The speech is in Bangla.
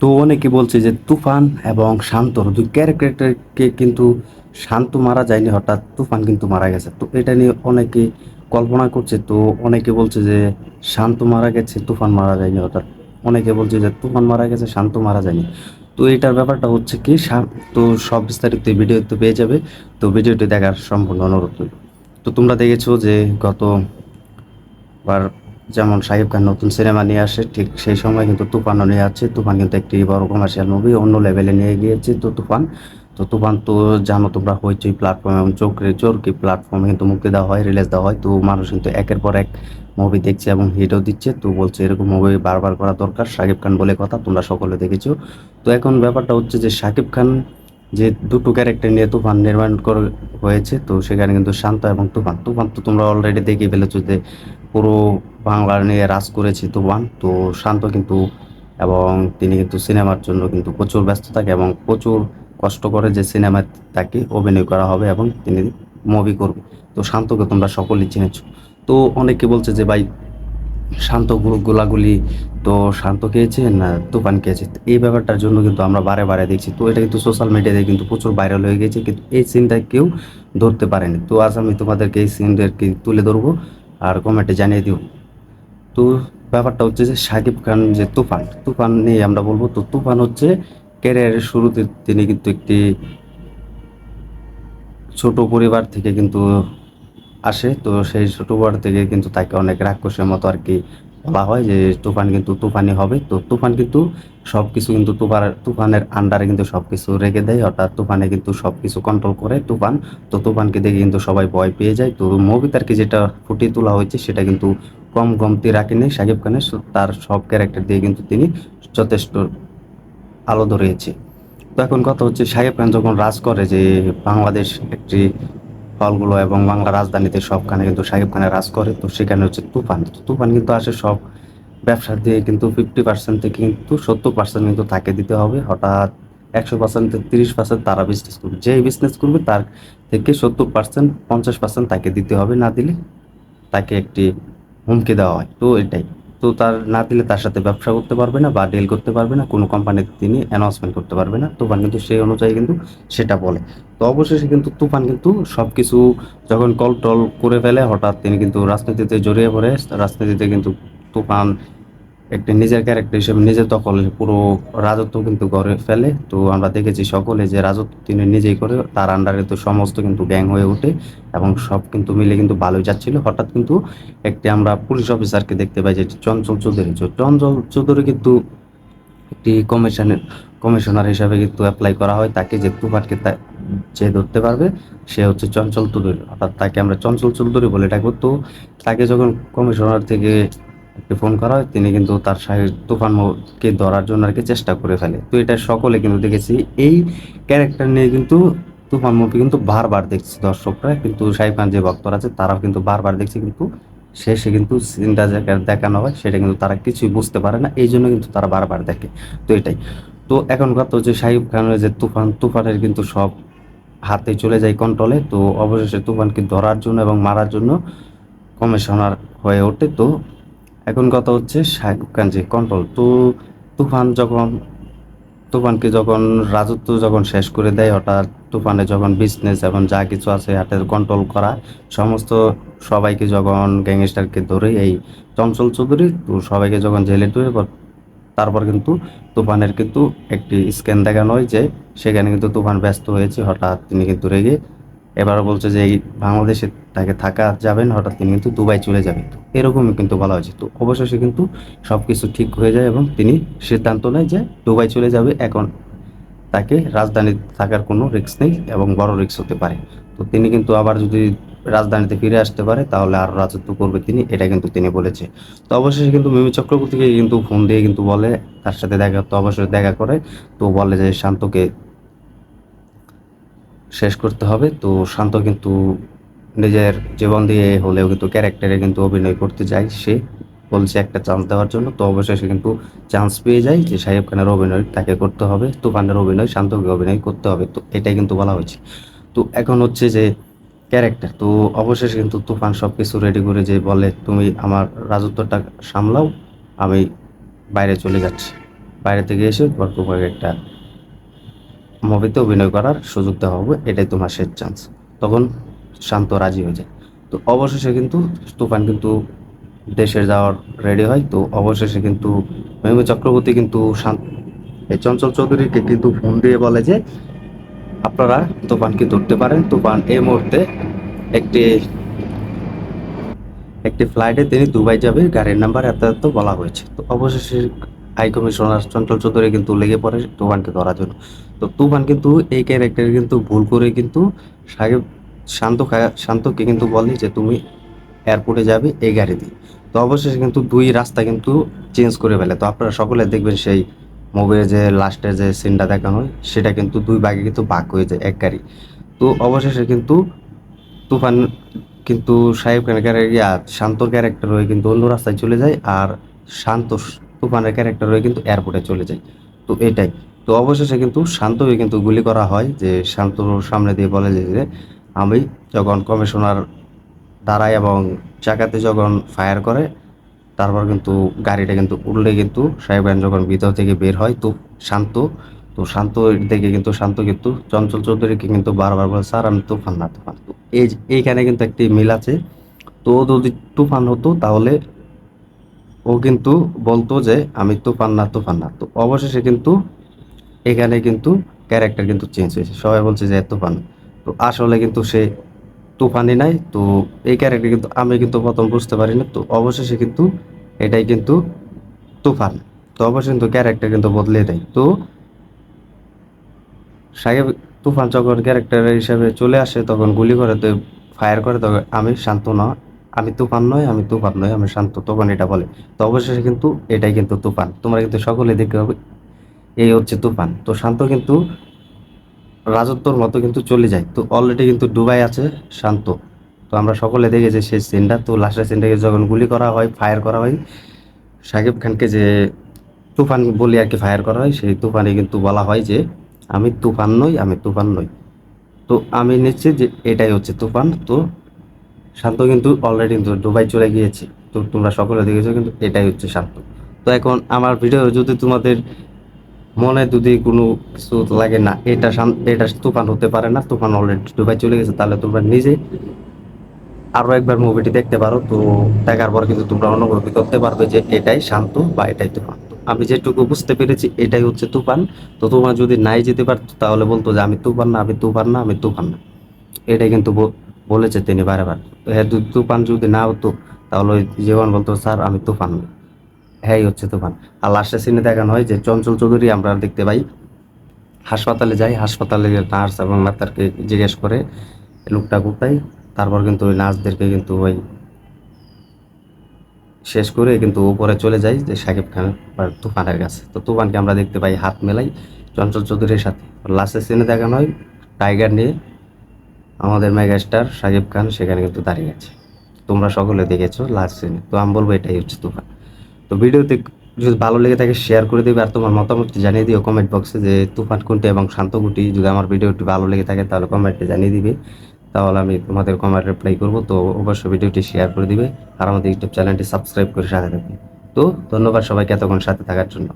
তো অনেকে বলছে যে তুফান এবং শান্তর দুই ক্যারেক্টারকে কিন্তু শান্ত মারা যায়নি, হঠাৎ তুফান কিন্তু মারা গেছে। তো এটা নিয়ে অনেকে কল্পনা করছে, তো অনেকে বলছে যে শান্ত মারা গেছে, তুফান মারা যায়নি, হঠাৎ। অনেকে বলছে যে তুফান মারা গেছে, শান্ত মারা যায়নি। তো এটার ব্যাপারটা হচ্ছে কি তো সব বিস্তারিত ভিডিওতে পেয়ে যাবে। তো ভিডিওটি দেখার সম্পূর্ণ অনুরোধ তো তোমরা দেখেছ যে গত বার যেমন সাহিব খান নতুন সিনেমা নিয়ে আসে, ঠিক সেই সময় কিন্তু তুফানও নিয়ে আসছে তুফান কিন্তু একটি বড় কমার্শিয়াল মুভি অন্য লেভেলে নিয়ে গিয়েছে তো তুফান। তো তুফান তো জানো তোমরা হইচই প্ল্যাটফর্ম এবং চোখরে চোরকি প্ল্যাটফর্মে কিন্তু মুক্তি দেওয়া হয় রিলিজ দেওয়া হয়। তো মানুষ কিন্তু একের পর এক মুভি দেখছে এবং হিটও দিচ্ছে। তো বলছে এরকম মুভি বারবার করা দরকার সাকিব খান বলে কথা, তোমরা সকলে দেখেছ। তো এখন ব্যাপারটা হচ্ছে যে শাকিব খান যে দুটো ক্যারেক্টার নিয়ে তুফান নির্মাণ করে, হয়েছে, তো সেখানে কিন্তু শান্ত এবং তুফান। তুফান তো তোমরা অলরেডি দেখে ফেলেছো যে পুরো বাংলা নিয়ে রাজ করেছে তুফান। তো শান্ত কিন্তু এবং তিনি কিন্তু সিনেমার জন্য কিন্তু প্রচুর ব্যস্ত থাকে এবং প্রচুর কষ্ট করে যে সিনেমায় তাকে অভিনয় করা হবে এবং তিনি মুভি করবে। তো শান্তকে তোমরা সকলেই চিনেছো। তো অনেকে বলছে যে, ভাই, শান্ত গোলাগুলি তো শান্ত খেয়েছে না তুফান খেয়েছে? এই ব্যাপারটার জন্য কিন্তু আমরা বারে বারে দেখছি। তো এটা কিন্তু সোশ্যাল মিডিয়াতে কিন্তু প্রচুর ভাইরাল হয়ে গেছে। কিন্তু এই সিনটা কেউ ধরতে পারেনি। তো আজ আমি তোমাদেরকে এই সিনটাকে তুলে ধরবো? আর কমেন্টে জানিয়ে দিব তো ব্যাপারটা হচ্ছে যে সাকিব খান যে তুফান তুফান নিয়ে আমরা বলব তো তুফান হচ্ছে ক্যারিয়ারের শুরুতে তিনি কিন্তু একটি ছোট পরিবার থেকে কিন্তু আসে। তো সেই ছোট পরিবার থেকে কিন্তু তাকে অনেক রাক্ষসের মতো আর কি বলা হয় যে তুফান কিন্তু তুফানি হবে। তো তুফান কিন্তু সব কিছু কিন্তু তুফান, তুফানের আন্ডারে কিন্তু সব কিছু রেখে দেয়, অর্থাৎ তুফানে কিন্তু সব কিছু কন্ট্রোল করে তুফান। তো তুফানকে দেখে কিন্তু সবাই ভয় পেয়ে যায়। তো মুভিতে আর কি যেটা ফুটিয়ে তোলা হয়েছে সেটা কিন্তু কম কমতি রাখেনি সাকিব খানের তার সব ক্যারেক্টার দিয়ে কিন্তু তিনি যথেষ্ট আলো ধরিয়েছে। তো এখন কথা হচ্ছে সাহেব খান যখন রাজ করে যে বাংলাদেশ একটি হলগুলো এবং বাংলা রাজধানীতে সবখানে কিন্তু সাহেব খানে রাজ করে, তো সেখানে হচ্ছে তুফান। তুফান কিন্তু আসে সব ব্যবসা দিয়ে কিন্তু ফিফটি পার্সেন্ট থেকে কিন্তু সত্তর পার্সেন্ট কিন্তু তাকে দিতে হবে। হঠাৎ একশো পার্সেন্ট থেকে তিরিশ পার্সেন্ট তারা বিজনেস করবে। যেই বিজনেস করবে তার থেকে সত্তর পার্সেন্ট পঞ্চাশ পার্সেন্ট তাকে দিতে হবে। না দিলে তাকে একটি হুমকি দেওয়া হয়। তো এটাই। তো তার না দিলে তার সাথে ব্যবসা করতে পারবে না বা ডিল করতে পারবে না, কোনো কোম্পানিতে তিনি অ্যানাউন্সমেন্ট করতে পারবে না। তুফান কিন্তু সেই অনুযায়ী কিন্তু সেটা বলে। তো অবশেষে কিন্তু তুফান কিন্তু সব কিছু যখন কল টল করে ফেলে, হঠাৎ তিনি কিন্তু রাজনীতিতে জড়িয়ে পড়ে। রাজনীতিতে কিন্তু তুফান একটি নিজের ক্যারেক্টার হিসেবে নিজের দখলে, পুরো রাজত্ব কিন্তু করে ফেলে। তো আমরা দেখেছি সকলে যে রাজত্ব তিনি নিজেই করে, তার আন্ডারে তো সমস্ত কিন্তু গ্যাং হয়ে ওঠে এবং সব কিন্তু মিলে কিন্তু ভালোই যাচ্ছিল। হঠাৎ কিন্তু একটি আমরা পুলিশ অফিসারকে দেখতে পাই যে চঞ্চল চৌধুরী। চঞ্চল চৌধুরী কিন্তু একটি কমিশনের কমিশনার হিসাবে কিন্তু অ্যাপ্লাই করা হয়। তাকে যে তুফানকে যে ধরতে পারবে, সে হচ্ছে চঞ্চল চৌধুরী। অর্থাৎ তাকে আমরা চঞ্চল চৌধুরী বলে ডাকবো। তো তাকে যখন কমিশনার থেকে ফোন করা হয়, তিনি কিন্তু তার সাহেব তুফানকে ধরার জন্য আর কি চেষ্টা করে ফেলে। তো এটা সকলে কিন্তু দেখেছি। এই ক্যারেক্টার নিয়ে কিন্তু তুফান মুভি কিন্তু বারবার দেখছি দর্শকরা, কিন্তু শাহিব খান যে ভক্তরা আছে, তারাও কিন্তু বারবার দেখছে, কিন্তু শেষে কিন্তু সিনটা দেখানো হয়, সেটা কিন্তু তারা কিছুই বুঝতে পারে না, এই জন্য কিন্তু তারা বারবার দেখে। তো এটাই। তো এখন কথা হচ্ছে শাহিব খানের যে তুফান, তুফানের কিন্তু সব হাতে চলে যায় কন্ট্রোলে তো অবশেষে তুফানকে ধরার জন্য এবং মারার জন্য কমিশনার হয়ে ওঠে। তো এখন কথা হচ্ছে শাহিব খান যে কন্ট্রোল। তো তুফান যখন, তুফানকে যখন রাজত্ব যখন শেষ করে দেয়, হঠাৎ তুফানে যখন বিজনেস এবং যা কিছু আছে হাতের কন্ট্রোল করা, সমস্ত সবাইকে যখন গ্যাংস্টারকে ধরে এই চঞ্চল চৌধুরী, তো সবাইকে যখন জেলে ধরে তারপর কিন্তু তুফানের কিন্তু একটি স্ক্যান দেখানো হয় যে সেখানে কিন্তু তুফান ব্যস্ত হয়েছে, হঠাৎ তিনি কিন্তু রেগে এবার বলছে যে এই বাংলাদেশে তাকে থাকা যাবেন হঠাৎ তিনি কিন্তু দুবাই চলে যাবেন তো এরকমই কিন্তু বলা হয়েছে। তো অবশেষে কিন্তু সব কিছু ঠিক হয়ে যায় এবং তিনি সিদ্ধান্ত নেয় যে দুবাই চলে যাবে। এখন তাকে রাজধানীতে থাকার কোনো রিস্ক নেই এবং বড় রিস্ক হতে পারে। তো তিনি কিন্তু আবার যদি রাজধানীতে ফিরে আসতে পারে, তাহলে আর রাজত্ব করবে তিনি, এটা কিন্তু তিনি বলেছে। তো অবশেষে কিন্তু মিমি চক্রবর্তীকে কিন্তু ফোন দিয়ে কিন্তু বলে, তার সাথে দেখা, তো অবশ্যই দেখা করে। তো বলে যে শান্তকে শেষ করতে হবে। তো শান্ত কিন্তু নিজের জীবন দিয়ে হলেও কিন্তু ক্যারেক্টারে কিন্তু অভিনয় করতে যায় সে। বলছে একটা চান্স দেওয়ার জন্য। তো অবশেষে কিন্তু চান্স পেয়ে যায় যে সাহেব খানের অভিনয় তাকে করতে হবে। তুফানের অভিনয়, শান্তকে অভিনয় করতে হবে। তো এটাই কিন্তু বলা হয়েছে। তো এখন হচ্ছে যে ক্যারেক্টার তো অবশেষে কিন্তু তুফান সব কিছু রেডি করে যে বলে, তুমি আমার রাজত্বটা সামলাও, আমি বাইরে চলে যাচ্ছি। বাইরে থেকে এসে তুফানকে একটা মুভিতে অভিনয় করার সুযোগ দেওয়া হবে, এটাই তোমার শেষ চান্স তখন শান্ত রাজি হয়ে যায়। তো অবশেষে কিন্তু তুফান কিন্তু দেশে যাওয়ার রেডি হয়। তো অবশেষে কিন্তু মেহমুদ চক্রবর্তী কিন্তু শান্ত এই চঞ্চল চৌধুরীকে কিন্তু ফোন দিয়ে বলে যে, আপনারা তুফানকে ধরতে পারেন। তুফান এই মুহূর্তে একটি একটি ফ্লাইটে তিনি দুবাই যাবে। গাড়ির নাম্বার এত এত বলা হয়েছে। তো অবশেষে হাই কমিশনার চঞ্চল চৌধুরী কিন্তু লেগে পড়ে তুফানকে ধরার জন্য। তো তুফান কিন্তু এই ক্যারেক্টার কিন্তু ভুল করে কিন্তু সাহেব শান্ত শান্তকে কিন্তু বলে যে তুমি এয়ারপোর্টে যাবে, এই গাড়ি দিয়ে। তো অবশেষে কিন্তু দুই রাস্তা কিন্তু চেঞ্জ করে ফেলে। তো আপনারা সকলে দেখবেন সেই মুভির যে লাস্টের যে সিনটা দেখানো হয়, সেটা কিন্তু দুই ভাগে কিন্তু ভাগ হয়ে যায় এক গাড়ি। তো অবশেষে কিন্তু তুফান কিন্তু সাহেব খানের ইয়া শান্তর ক্যারেক্টার হয়ে কিন্তু অন্য রাস্তায় চলে যায় আর শান্ত তুফানের ক্যারেক্টার হয়ে কিন্তু এয়ারপোর্টে চলে যায়। তো এটাই। তো অবশেষে কিন্তু শান্ত হয়ে কিন্তু গুলি করা হয় যে শান্তর সামনে দিয়ে বলে যে আমি যখন কমিশনার দাঁড়ায় এবং চাকাতে যখন ফায়ার করে, তারপর কিন্তু গাড়িটা কিন্তু উল্টে কিন্তু সাহেব যখন ভিতর থেকে বের হয়, তো শান্ত তো শান্ত দেখে কিন্তু শান্ত কিন্তু চঞ্চল চৌধুরীকে কিন্তু বারবার বলে, স্যার, আমি তুফান না, তুফান। তো এই এইখানে কিন্তু একটি মিল আছে। তো যদি তুফান হতো, তাহলে ও কিন্তু বলতো যে, আমি তুফান না তুফান না তো অবশেষে কিন্তু এখানে কিন্তু ক্যারেক্টার কিন্তু চেঞ্জ হয়েছে। সবাই বলছে যে তুফান তো আসলে কিন্তু সে তুফানই নাই। তো এই ক্যারেক্টার কিন্তু আমি কিন্তু প্রথম বুঝতে পারিনি। তো অবশেষে কিন্তু এটাই কিন্তু তুফান। তো অবশ্যই কিন্তু ক্যারেক্টার কিন্তু বদলে দেয়। তো সাহেব তুফান যখন ক্যারেক্টার হিসাবে চলে আসে, তখন গুলি করে, তো ফায়ার করে, তখন আমি শান্ত না। আমি তুফান নয়, আমি তুফান নয়, আমি শান্ত, তখন এটা বলে। তো অবশেষে কিন্তু এটাই কিন্তু তুফান। তোমরা কিন্তু সকলে দেখতে হবে এই হচ্ছে তুফান। তো শান্ত কিন্তু রাজত্বর মতো কিন্তু চলে যায়। তো অলরেডি কিন্তু ডুবাই আছে, শান্ত। তো আমরা সকলে দেখেছি সেই সিনটা তো লাস্টের সিনটাকে যখন গুলি করা হয় ফায়ার করা হয়, সাকিব খানকে যে তুফান বলি আর কি ফায়ার করা হয়, সেই তুফানে কিন্তু বলা হয় যে, আমি তুফান নই, আমি তুফান নই। তো আমি নিশ্চিত যে এটাই হচ্ছে তুফান। তো শান্ত কিন্তু অলরেডি দুবাই চলে গিয়েছে। তো তোমরা সকলে দেখেছ কিন্তু এটাই হচ্ছে শান্ত। তো এখন আমার ভিডিও যদি তোমাদের মনে যদি কোনো কিছু লাগে না, এটা এটা তুফান হতে পারে না, তুফান অলরেডি দুবাই চলে গেছে, তাহলে তোমরা নিজে আরও একবার মুভিটি দেখতে পারো। তো দেখার পর কিন্তু তোমরা অনুভূতি করতে পারবে যে এটাই শান্ত বা এটাই তুফান। আমি যেটুকু বুঝতে পেরেছি, এটাই হচ্ছে তুফান। তো তোমার যদি নাই যেতে পারতো, তাহলে বলতো যে আমি তুফান না, আমি তুফান না, আমি তুফান না। এটাই কিন্তু বলেছে তিনি বারবার হ্যাঁ তুফান যদি না হতো তাহলে ওই জীবন বলতো, স্যার, আমি তুফান হ্যাঁ হচ্ছে তুফান। আর লাস্টের সিনে দেখানো হয় যে চঞ্চল চৌধুরী আমরা দেখতে পাই। হাসপাতালে যাই, হাসপাতালে গিয়ে নার্স এবং ডাক্তারকে জিজ্ঞেস করে লোকটা কোথায়? তারপর কিন্তু ওই নার্সদেরকে কিন্তু ওই শেষ করে কিন্তু উপরে চলে যাই, যে সাকিব খান তুফানের কাছে। তো তুফানকে আমরা দেখতে পাই, হাত মেলাই চঞ্চল চৌধুরীর সাথে। লাস্টের সিনে দেখানো হয়, টাইগার নিয়ে আমাদের মেগাস্টার সাকিব খান সেখানে কিন্তু দাঁড়িয়ে আছে। তোমরা সকলে দেখেছ লাস্ট সিনে তো আমি বলব এটাই হচ্ছে তুফান তো ভিডিওতে যদি ভালো লেগে থাকে শেয়ার করে দিবে আর তোমার মতামত জানিয়ে দিও কমেন্ট বক্সে যে তুফান কোনটি এবং শান্ত শান্তকুটি যদি আমার ভিডিওটি ভালো লেগে থাকে তাহলে কমেন্টে জানিয়ে দিবে। তাহলে আমি তোমাদের কমেন্ট রিপ্লাই করব। তো অবশ্যই ভিডিওটি শেয়ার করে দিবে। আর আমাদের ইউটিউব চ্যানেলটি সাবস্ক্রাইব করে সাথে থাকবে। তো ধন্যবাদ সবাইকে এতক্ষণ সাথে থাকার জন্য।